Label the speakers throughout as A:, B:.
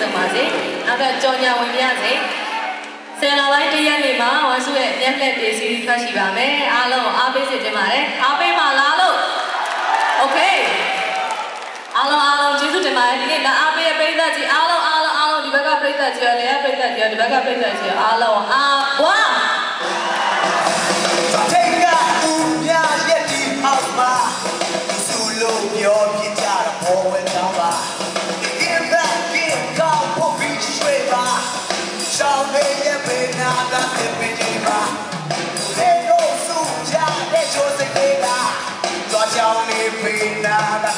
A: ဆက်ပါစေ။နောက်ကကြော်ညာဝင်ပြစေ။ဆယ်လပိုင်းတရက်နေ့မှာဝါစုရဲ့အမျက်လက်တွေစီးထွက်ရှိပ
B: ါမ
A: ယ်။အားလုံးအားပေးစေချင်ပါတယ်။အားပေးပါလားလို့။ Okay ။အားလုံးအားလုံးကျေးဇူးတင်ပါတယ်။ဒီနေ့လာအားပေးတဲ့ပရိသတ်ကြီးအားလုံးအားလုံးအားလုံးဒီဘက်ကပရိသတ်ကြီးရောလည်းပရိသတ်ကြီးရောဒီဘက်ကပရိသတ်ကြီးရောအားလုံးအားဝါ။
C: Take up ပြည့်တည်ပါပါ။သူ့လိုပြော nada.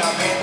C: Amén.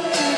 B: broken